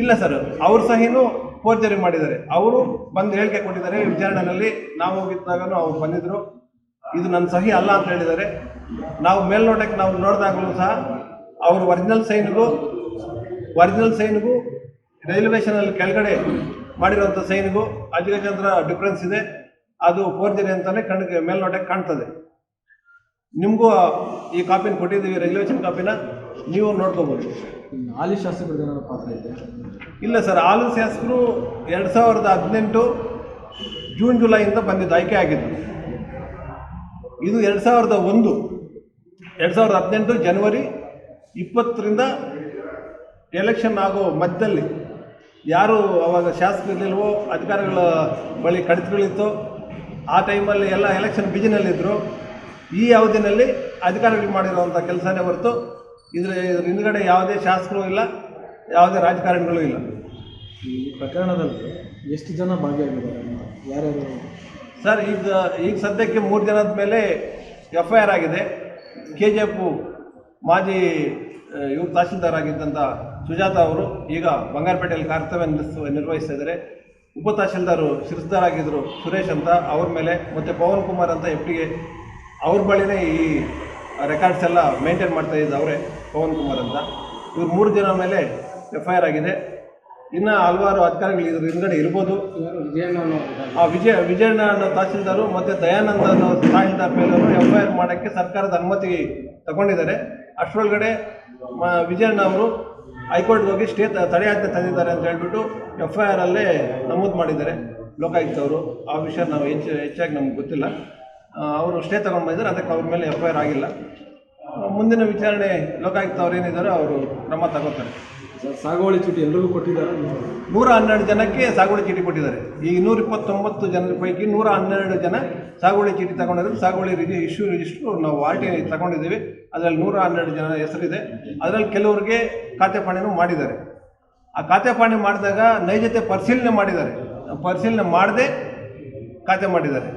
ಇಲ್ಲ ಸರ್ ಅವ್ರ ಸಹಿನೂ ಫೋರ್ಜರಿ ಮಾಡಿದ್ದಾರೆ. ಅವರು ಬಂದು ಹೇಳಿಕೆ ಕೊಟ್ಟಿದ್ದಾರೆ. ವಿಚಾರಣೆಯಲ್ಲಿ ನಾವು ಹೋಗಿದ್ದಾಗಲೂ ಅವ್ರು ಬಂದಿದ್ರು. ಇದು ನನ್ನ ಸಹಿ ಅಲ್ಲ ಅಂತ ಹೇಳಿದ್ದಾರೆ. ನಾವು ಮೇಲ್ನೋಟಕ್ಕೆ ನಾವು ನೋಡಿದಾಗಲೂ ಸಹ ಅವರು ಒರಿಜಿನಲ್ ಸೈನ್ಗೂ ಒರಿಜಿನಲ್ ಸೈನ್ಗೂ ರೈಲ್ವೇಷನಲ್ಲಿ ಕೆಳಗಡೆ ಮಾಡಿರುವಂಥ ಸೈನ್ಗೂ ಅಜಗಜಾಂತರ ಡಿಫ್ರೆನ್ಸ್ ಇದೆ. ಅದು ಫೋರ್ಜರಿ ಅಂತಾನೆ ಕಣ್ಣಿಗೆ ಮೇಲ್ನೋಟಕ್ಕೆ ಕಾಣ್ತದೆ. ನಿಮಗೂ ಈ ಕಾಪಿನ ಕೊಟ್ಟಿದ್ದೀವಿ ರೆಗ್ಯುಲೇಷನ್ ಕಾಪಿನ ನೀವು ನೋಡ್ಕೋಬೋದು. ಹಾಲಿ ಶಾಸಕರದ್ದು ಏನಾದ್ರು ಪಾತ್ರ ಇದೆ? ಇಲ್ಲ ಸರ್ ಹಾಲು ಶಾಸಕರು ಎರಡು ಸಾವಿರದ ಹದಿನೆಂಟು ಜೂನ್ ಜುಲೈಯಿಂದ ಬಂದಿದ್ದು ಆಯ್ಕೆ ಆಗಿದ್ದು. ಇದು ಎರಡು ಸಾವಿರದ ಒಂದು ಎರಡು ಸಾವಿರದ ಹದಿನೆಂಟು ಜನವರಿ ಇಪ್ಪತ್ತರಿಂದ ಎಲೆಕ್ಷನ್ ಆಗೋ ಮಧ್ಯದಲ್ಲಿ ಯಾರು ಅವಾಗ ಶಾಸಕರಿಲ್ವೋ ಅಧಿಕಾರಿಗಳ ಬಳಿ ಕಡಿತಗಳಿತ್ತು ಆ ಟೈಮಲ್ಲಿ ಎಲ್ಲ ಎಲೆಕ್ಷನ್ ಬಿಜಿನಲ್ಲಿದ್ದರು ಈ ಅವಧಿನಲ್ಲಿ ಅಧಿಕಾರಿಗಳು ಮಾಡಿರುವಂಥ ಕೆಲಸನೇ ಹೊರತು ಇದ್ರ ಇದ್ರ ಹಿಂದ್ಗಡೆ ಯಾವುದೇ ಶಾಸಕರು ಇಲ್ಲ ಯಾವುದೇ ರಾಜಕಾರಣಿಗಳು ಇಲ್ಲ. ಈ ಪ್ರಕರಣದಲ್ಲಿ ಎಷ್ಟು ಜನ ಭಾಗಿಯಾಗಿದ್ದಾರೆ ಯಾರ್ಯಾರು? ಸರ್ ಈಗ ಈಗ ಸದ್ಯಕ್ಕೆ ಮೂರು ಜನದ ಮೇಲೆ ಎಫ್ ಐ ಆರ್ ಆಗಿದೆ. ಕೆ ಜಿ ಎಫ್ ಮಾಜಿ ಯುವ ಇವ್ರು ತಹಶೀಲ್ದಾರ್ ಆಗಿದ್ದಂಥ ಸುಜಾತ ಅವರು ಈಗ ಬಂಗಾರಪೇಟೆಯಲ್ಲಿ ಕರ್ತವ್ಯ ನಿರ್ವಹಿಸಿದರೆ ಉಪ ತಹಶೀಲ್ದಾರು ಶಿರಸ್ದಾರ್ ಆಗಿದ್ದರು ಸುರೇಶ್ ಅಂತ ಅವ್ರ ಮೇಲೆ ಮತ್ತು ಪವನ್ ಕುಮಾರ್ ಅಂತ ಎಫ್ ಟಿಗೆ ಅವ್ರ ಬಳಿನೇ ಈ ರೆಕಾರ್ಡ್ಸ್ ಎಲ್ಲ ಮೇಂಟೈನ್ ಮಾಡ್ತಾ ಇದ್ದ ಅವರೇ, ಪವನ್ ಕುಮಾರ್ ಅಂತ. ಇವ್ರು ಮೂರು ದಿನ ಮೇಲೆ ಎಫ್ ಐ ಆರ್ ಆಗಿದೆ. ಇನ್ನು ಹಲವಾರು ಅಧಿಕಾರಿಗಳು ಇದ್ರ ಹಿಂದ್ಗಡೆ ಇರ್ಬೋದು. ಆ ವಿಜಯ ವಿಜಯಣ್ಣ ಅನ್ನೋ ತಹಸೀಲ್ದಾರು ಮತ್ತು ದಯಾನಂದ ಅನ್ನೋ ತಹಸೀಲ್ದಾರ್ ಮೇಲೂ ಎಫ್ ಐ ಆರ್ ಮಾಡೋಕ್ಕೆ ಸರ್ಕಾರದ ಅನುಮತಿ ತಗೊಂಡಿದ್ದಾರೆ. ಅಷ್ಟರೊಳಗಡೆ ವಿಜಯಣ್ಣ ಅವರು ಹೈಕೋರ್ಟ್ಗೆ ಹೋಗಿ ಸ್ಟೇ ತಡೆ ತಡೆಯಾಜ್ಞೆ ತಂದಿದ್ದಾರೆ ಅಂತ ಹೇಳ್ಬಿಟ್ಟು ಎಫ್ ಐ ಆರಲ್ಲೇ ನಮೂದು ಮಾಡಿದ್ದಾರೆ. ಲೋಕಾಯುಕ್ತವರು. ಆ ವಿಷಯ ನಾವು ಹೆಚ್ಚು, ಹೆಚ್ಚಾಗಿ ನಮ್ಗೆ ಗೊತ್ತಿಲ್ಲ. ಅವರು ಸ್ಟೇ ತಗೊಂಡು ಬಂದಿದ್ದಾರೆ ಅದಕ್ಕೆ ಅವ್ರ ಮೇಲೆ ಎಫ್ ಐ ಆರ್ ಆಗಿಲ್ಲ ಮುಂದಿನ ವಿಚಾರಣೆ ಲೋಕಾಯುಕ್ತ ಅವ್ರು ಏನಿದ್ದಾರೆ ಅವರು ಕ್ರಮ ತಗೋತಾರೆ. ಸಾಗುವಳಿ ಚೀಟಿ ಎಲ್ಲರಿಗೂ ಕೊಟ್ಟಿದ್ದಾರೆ? ನೂರ ಹನ್ನೆರಡು ಜನಕ್ಕೆ ಸಾಗುವಳಿ ಚೀಟಿ ಕೊಟ್ಟಿದ್ದಾರೆ. ಈ ನೂರ ಇಪ್ಪತ್ತೊಂಬತ್ತು ಜನರ ಪೈಕಿ ನೂರ ಹನ್ನೆರಡು ಜನ ಸಾಗುವಳಿ ಚೀಟಿ ತಗೊಂಡಿದ್ರೆ ಸಾಗುವಳಿ ರಿಜಿ ಇಶ್ಯೂ ರಿಜಿಸ್ಟ್ರು ನಾವು ಆರ್ ಟಿ ತಗೊಂಡಿದ್ದೀವಿ. ಅದರಲ್ಲಿ ನೂರ ಹನ್ನೆರಡು ಜನ ಹೆಸರಿದೆ. ಅದರಲ್ಲಿ ಕೆಲವರಿಗೆ ಖಾತೆ ಪಾಣಿನೂ ಮಾಡಿದ್ದಾರೆ. ಆ ಖಾತೆ ಪಾಣಿ ಮಾಡಿದಾಗ ನೈಜತೆ ಪರಿಶೀಲನೆ ಮಾಡಿದ್ದಾರೆ. ಪರಿಶೀಲನೆ ಮಾಡದೆ ಖಾತೆ ಮಾಡಿದ್ದಾರೆ.